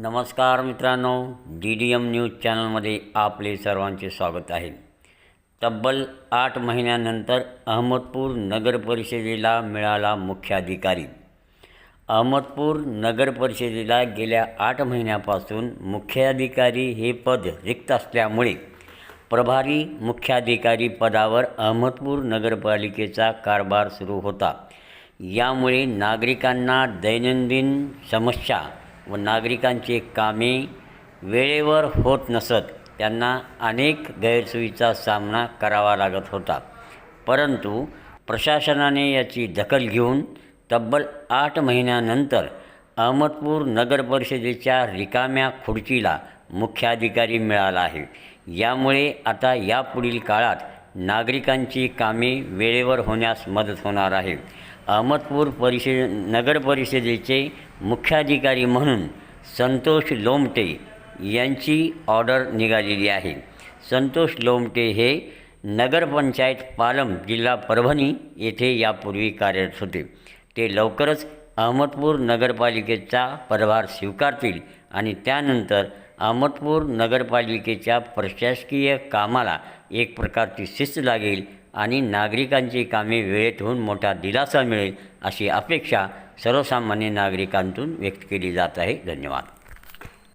नमस्कार मित्रांनो D D M news चॅनलमध्ये आपले सर्वांचे स्वागत आहे. तब्बल आठ महिन्यानंतर अहमदपूर नगर परिषदेला मिळाला मुख्याधिकारी. अहमदपूर नगर परिषदेला गेल्या आठ महिन्यापासून मुख्याधिकारी हे पद रिक्त असल्यामुळे प्रभारी मुख्याधिकारी पदावर अहमदपूर नगरपालिकेचा कारभार सुरू होता. यामुळे नागरिकांना दैनंदिन समस्या व नागरिकांचे कामे वेळेवर होत नसत त्यांना अनेक गैरसोयीचा सामना करावा लागत होता. परंतु प्रशासनाने याची दखल घेऊन तब्बल आठ महिन्यानंतर अहमदपूर नगर परिषदेच्या रिकाम्या खुर्चीला मुख्याधिकारी मिळाला आहे. यामुळे आता यापुढील काळात नागरिकांची कामे वेळेवर होण्यास मदत होणार आहे. अहमदपूर परिषद नगर परिषदेचे मुख्याधिकारी म्हणून संतोष लोमटे यांची ऑर्डर निघालेली आहे. संतोष लोमटे हे नगरपंचायत पालम जिल्हा परभणी येथे यापूर्वी कार्यरत होते. ते लवकरच अहमदपूर नगरपालिकेचा पदभार स्वीकारतील आणि त्यानंतर अहमदपूर नगरपालिकेच्या प्रशासकीय कामाला एक प्रकारची शिस्त लागेल आणि नागरिकांची कामे वेळेत होऊन मोठा दिलासा मिळेल अशी अपेक्षा सर्वसामान्य नागरिकांतून व्यक्त केली जात आहे. धन्यवाद.